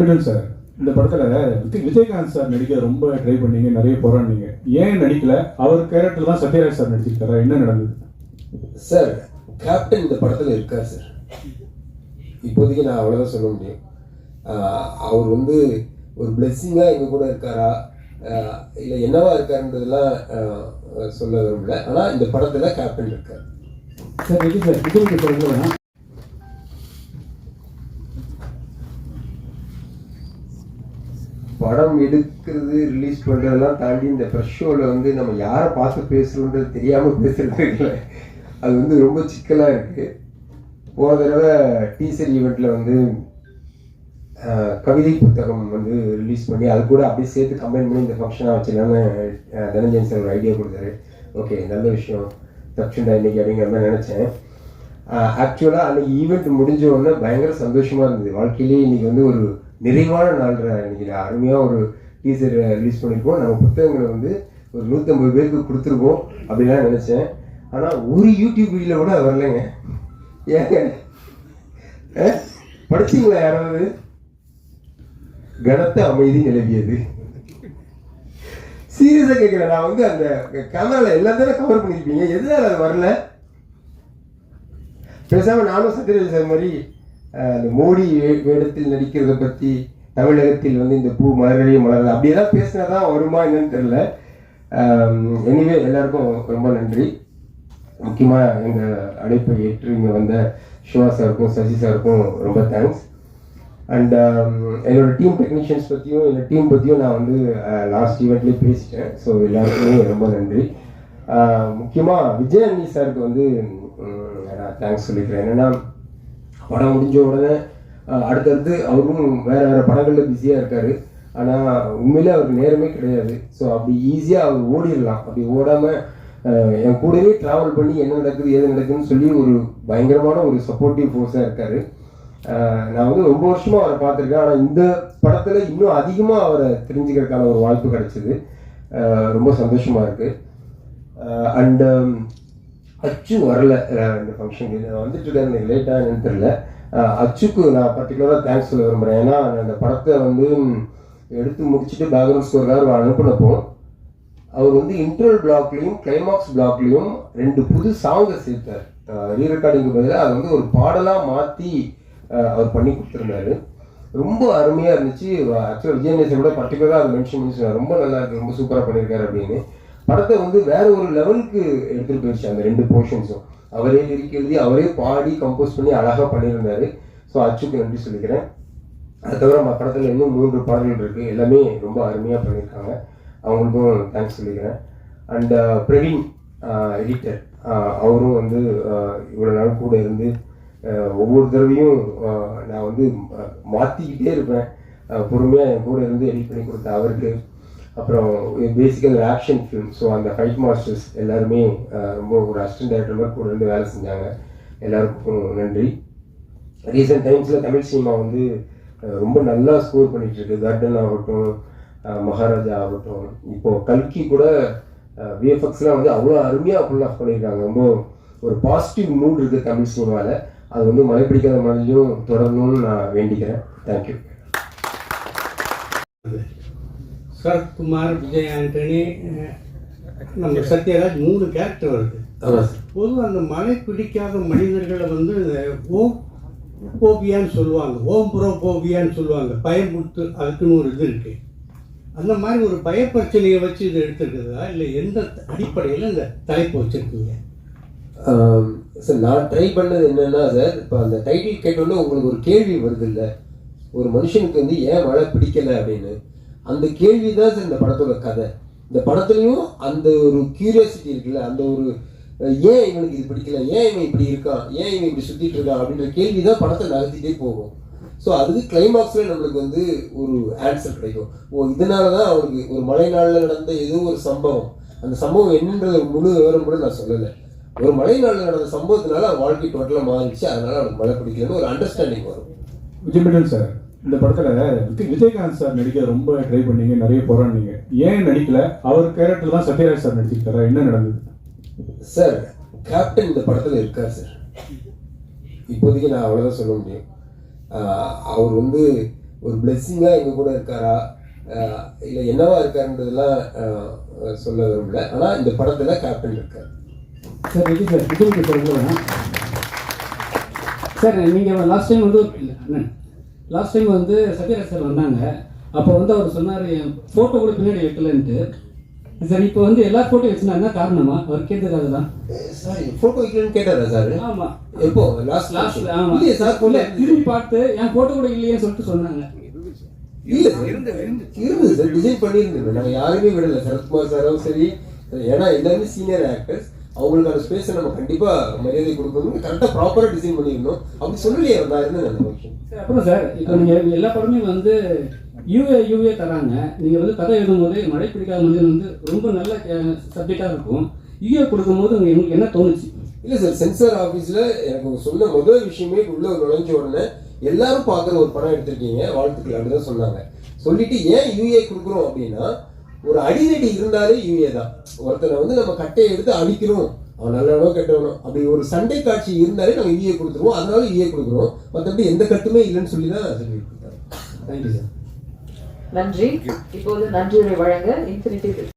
Sir இந்த படத்துல Vijay Vijayakanth sir நடிக்க ரொம்ப ட்ரை பண்ணீங்க நிறைய போராடினீங்க. ஏன் நடிக்கல? அவர் கேரக்டர் தான் சத்யராஜ் சார் நடிச்சிருக்காரா? என்ன நடந்தது? சார் கேப்டன் இந்த படத்தில் இருக்கார் சார் இப்போதைக்கு நான் அவ்வளோதான் சொல்ல முடியும். அவர் வந்து ஒரு பிளெஸ்ஸிங்காக எங்கள் கூட இருக்காரா? இல்லை என்னவா இருக்காருன்றதெல்லாம் சொல்ல விரும்பல. ஆனால் இந்த படத்தில் கேப்டன் இருக்கார். சார் சார் விஜய் படத்துல படம் எடுக்கிறது ரிலீஸ் பண்ணுறதெல்லாம் தாண்டி இந்த ப்ரெஷ் ஷோவில் வந்து நம்ம யாரை பார்த்து பேசுகிறோன்றது தெரியாமல் பேசுறது இல்லை அது வந்து ரொம்ப சிக்கலாக இருக்குது போன தடவை டீசர் ஈவெண்ட்டில் வந்து கவிதை புத்தகம் வந்து ரிலீஸ் பண்ணி அது கூட அப்படியே சேர்த்து கம்பைன் பண்ணி இந்த ஃபங்க்ஷனாக வச்சிடலான்னு ஆஹ், தனஞ்சயன் சார் ஒரு ஐடியா கொடுத்தாரு. ஓகே நல்ல விஷயம். தப்சுண்டா இன்னைக்கு அப்படிங்கிற மாதிரி நினச்சேன். ஆக்சுவலாக அன்னைக்கு ஈவெண்ட் முடிஞ்ச உடனே பயங்கர சந்தோஷமாக இருந்தது. வாழ்க்கையிலேயே இன்றைக்கி வந்து ஒரு நிறைவான நாள் இன்னைக்கு அருமையாக ஒரு டீசர் ரிலீஸ் பண்ணியிருக்கோம் நம்ம புத்தகங்களை வந்து ஒரு நூற்றம்பது பேருக்கு கொடுத்துருக்கோம் அப்படிலாம் நினச்சேன். ஆனால் ஒரு யூடியூப் வீடியோ கூட அது வரலைங்க. ஏங்க? படிச்சிங்களா யாராவது? கனத்த அமைதி நிலவியது. சீரியஸாக கேட்குறேன் நான் வந்து அந்த கேமராவில் எல்லாத்தையும் கவர் பண்ணியிருப்பீங்க. எதனால அது வரல? பேசாமல் நானும் சத்யராஜ் சார் மாதிரி அந்த மோடி வே- வேடத்தில் நடிக்கிறத பற்றி தமிழகத்தில் வந்து இந்த பூ மலர்களே மலர்கள் ஏதாவது பேசினா தான் வருமா என்னன்னு தெரில எனிவே எல்லாருக்கும் ரொம்ப நன்றி. முக்கியமாக எங்கள் அழைப்பை ஏற்று இங்கே வந்த சிவா சாருக்கும் சசி சாருக்கும் ரொம்ப தேங்க்ஸ் அண்ட் என்னோட டீம் டெக்னீஷியன்ஸ் பற்றியும் என்னோட டீம் பற்றியும் நான் வந்து லாஸ்ட் ஈவெண்ட்லேயே பேசிட்டேன். ஸோ எல்லாருக்குமே ரொம்ப நன்றி. முக்கியமாக விஜய் அண்ணி சாருக்கு வந்து நான் தேங்க்ஸ் சொல்லிக்கிறேன். என்னென்னா படம் முடிஞ்ச உடனே அடுத்தடுத்து அவரும் வேறு வேறு படங்களில் பிஸியாக இருக்கார். ஆனால் உண்மையிலே அவருக்கு நேரமே கிடையாது. ஸோ அப்படி ஈஸியாக அவர் ஓடிடலாம். அப்படி ஓடாமல் என் கூடவே ட்ராவல் பண்ணி என்ன நடக்குது ஏது நடக்குதுன்னு சொல்லி ஒரு பயங்கரமான ஒரு சப்போர்ட்டிவ் ஃபோர்ஸாக இருக்கார். நான் வந்து ரொம்ப வருஷமாக அவரை பார்த்துருக்கேன். ஆனால் இந்த படத்தில் இன்னும் அதிகமாக அவரை தெரிஞ்சுக்கிறதுக்கான ஒரு வாய்ப்பு கிடைச்சிது. ரொம்ப சந்தோஷமாக இருக்குது அண்டு அச்சு வரல இந்த ஃபங்க்ஷனுக்கு நான் வந்துட்டு இருக்கேன் எனக்கு லேட்டாக என்னன்னு தெரியல. அச்சுக்கு நான் பர்டிகுலராக தேங்க்ஸ் சொல்ல விரும்புகிறேன் ஏன்னா அந்த படத்தை வந்து எடுத்து முடிச்சுட்டு பேக்ரவுண்ட் ஸ்கோர்கார் அனுப்பினப்போ அவர் வந்து இன்டர்வல் பிளாக்லையும் கிளைமாக்ஸ் பிளாக்லையும் ரெண்டு புது சாங்கை சேர்த்தார். ரீ ரெக்கார்டிங்க்கு பதிலாக அது வந்து ஒரு பாடலாக மாற்றி அவர் பண்ணி கொடுத்துருந்தாரு. ரொம்ப அருமையாக இருந்துச்சு. ஆக்சுவலாக விஜயநேசன் கூட பர்டிகுலராக அதை மென்ஷன் பண்ணி ரொம்ப நல்லா இருக்கு. ரொம்ப சூப்பராக பண்ணியிருக்காரு அப்படின்னு. படத்தை வந்து வேற ஒரு லெவலுக்கு எடுத்துட்டு போயிடுச்சு அந்த ரெண்டு போர்ஷன்ஸும் அவரே லிரிக் எழுதி அவரே பாடி கம்போஸ் பண்ணி அழகாக பண்ணியிருந்தாரு. ஸோ அச்சுக்கு நன்றி சொல்லிக்கிறேன். அது தவிர நம்ம படத்தில் இன்னும் மூன்று பாடல்கள் இருக்கு. எல்லாமே ரொம்ப அருமையாக பண்ணியிருக்காங்க. அவங்களுக்கும் தேங்க்ஸ் சொல்லிக்கிறேன். And uh, Praveen uh, editor uh, அவரும் வந்து இவ்வளோ நாள் கூட இருந்து ஒவ்வொரு தடவையும் நான் வந்து மாற்றிக்கிட்டே இருப்பேன். பொறுமையாக என் கூட இருந்து எடிட் பண்ணி கொடுத்த அவருக்கு அப்புறம் பேசிக்கல் ஆக்ஷன் ஃபிலிம் ஸோ அந்த ஃபைட் மாஸ்டர்ஸ் எல்லாருமே ரொம்ப ஒரு அசிஸ்டன்ட் டைரக்டர் மாதிரி கூட இருந்து வேலை செஞ்சாங்க. எல்லாருக்கும் நன்றி. ரீசெண்ட் டைம்ஸில் தமிழ் சினிமா வந்து ரொம்ப நல்லா ஸ்கோர் பண்ணிகிட்டு இருக்கு. கார்டன் ஆகட்டும் மகாராஜா ஆகட்டும். இப்போது கல்கி கூட விஎஃப்எக்ஸ்லாம் வந்து அவ்வளோ அருமையாக ஃபுல் ஆஃப் பண்ணியிருக்காங்க. ரொம்ப ஒரு பாசிட்டிவ் மூட் இருக்குது தமிழ் சினிமாவில் அது வந்து மழை பிடிக்காத மாதிரியும் தொடரணும்னு நான் வேண்டிக்கிறேன். தேங்க்யூ சரத்குமார் விஜய் ஆண்டனி நம்ம சத்யராஜ் மூணு கேரக்டர் வருது பொதுவாக அந்த மழை பிடிக்காத மனிதர்களை வந்து ஓம் போபியான்னு சொல்லுவாங்க. ஓம் புறோ போபியான்னு சொல்லுவாங்க பயமுறுத்து அதுக்குன்னு ஒரு இது இருக்கு. அந்த மாதிரி ஒரு பயப்பிரச்சனையை வச்சு இது எடுத்துருக்குதா இல்லை எந்த அடிப்படையில் இந்த தலைப்பு வச்சிருக்கீங்க? சார் நான் ட்ரை பண்ணது என்னன்னா சார் இப்போ அந்த டைட்டில் கேட்டோன்னே உங்களுக்கு ஒரு கேள்வி வருது இல்ல? ஒரு மனுஷனுக்கு வந்து ஏன் மழை பிடிக்கல அப்படின்னு. அந்த கேள்வி தான் சார் இந்த படத்தோட கதை. இந்த படத்துலையும் அந்த ஒரு கியூரியாசிட்டி இருக்குல்ல அந்த ஒரு ஏன் இவனுக்கு இது பிடிக்கல? ஏன் இவன் இப்படி இருக்கான்? ஏன் இவன் இப்படி சுற்றிட்டு இருக்கான்? அப்படின்ற கேள்வி தான் படத்தை நகர்த்திட்டே போகும். ஸோ அதுக்கு கிளைமாக்ஸில் நம்மளுக்கு வந்து ஒரு ஆன்சர் கிடைக்கும். ஓ இதனால தான் அவனுக்கு ஒரு மழை நாளில் நடந்த ஏதோ ஒரு சம்பவம். அந்த சம்பவம் என்னன்றது முழு விவரம் கூட நான் சொல்லலை. ஒரு மழை நாளில் நடந்த சம்பவத்தினால வாழ்க்கை டோட்டலாக மாறிடுச்சு. அதனால அவனுக்கு மழை பிடிக்கலன்னு ஒரு அண்டர்ஸ்டாண்டிங் வரும். விஜய் சார். இந்த படத்துல விஜய் விஜயகாந்த் சார் நடிக்க ரொம்ப ட்ரை பண்ணீங்க நிறைய போராடினீங்க. ஏன் நடிக்கல? அவர் கேரக்டர் தான் சத்யராஜ் சார் நடிச்சிருக்காரா? என்ன நடந்தது? சார் கேப்டன் இந்த படத்தில் இருக்கார் சார். இப்போதைக்கு நான் அவ்வளோதான் சொல்ல முடியும். அவர் வந்து ஒரு பிளெஸ்ஸிங்கா எங்க கூட இருக்காரா? இல்ல என்னவா இருக்காருன்றதெல்லாம் சொல்ல விரும்பல. ஆனா இந்த படத்துல கேப்டன் இருக்காரு. சார் விஜய் சார் சார் நீங்கள் லாஸ்ட் டைம் வந்து இல்லை அண்ணன். லாஸ்ட் டைம் வந்து சத்யராஜ் சார் வந்தாங்க. அப்போ வந்து அவர் சொன்னார் என் ஃபோட்டோ கூட பின்னாடி வைக்கலன்ட்டு. சார் இப்போ வந்து எல்லா ஃபோட்டோ வச்சுனா என்ன காரணமா? அவர் கேட்டதுக்காக தான் சார் போட்டோ வைக்கலன்னு கேட்டாரா சார் ஆமாம் எப்போ? லாஸ்ட் லாஸ்ட் ஆமாம் இல்லையே சார் திரும்பி பார்த்து என் ஃபோட்டோ கூட இல்லையே சொல்லிட்டு சொன்னாங்க. இல்ல இருந்தது சார் டிசைன் பண்ணியிருந்தோம் நாங்க யாருமே விடல. சரத்குமார் சாரும் சரி. ஏன்னா எல்லாருமே சீனியர் ஆக்டர்ஸ் அவங்களுக்கான ஸ்பேஸை நம்ம கண்டிப்பா மரியாதை கொடுக்கணும். கரெக்டா ப்ராப்பரா டிசைன் பண்ணிருந்தோம் அப்படி சொல்லலையே நான் இருந்தேன் அப்புறம் சார் இப்போ நீங்கள் எல்லா படமே வந்து யூஏ யூஏ தராங்க. நீங்கள் வந்து கதை எழுதும்போது மழை பிடிக்காத மனிதன் வந்து ரொம்ப நல்ல சப்ஜெக்டாக இருக்கும். யூஏ கொடுக்கும்போது உங்களுக்கு என்ன தோணுச்சு? இல்ல சார் சென்சார் ஆபீஸ்ல எனக்கு சொன்ன முதல் விஷயமே உள்ள நுழைஞ்ச உடனே எல்லாரும் பாக்குற ஒரு படம் எடுத்திருக்கீங்க. வாழ்த்துக்கள் அப்படிதான் சொன்னாங்க. சொல்லிட்டு ஏன் யூஏ கொடுக்குறோம் அப்படின்னா ஒரு அடிதடி இருந்தாலே யூஏ தான் ஒருத்தனை வந்து நம்ம கட்டையை எடுத்து அடிக்கிறோம் அவன் நல்லவனோ கெட்டவனோ. அப்படி ஒரு சண்டை காட்சி இருந்தாலே நம்ம யூஏ கொடுத்துருவோம். அதனால யூஏ கொடுக்குறோம். மற்றபடி எந்த கட்டுமே இல்லைன்னு சொல்லி தான் கொடுத்தாங்க தேங்க்யூ சார் நன்றி. இப்போது நன்றியுரை வழங்க இன்ஃபினிட்டி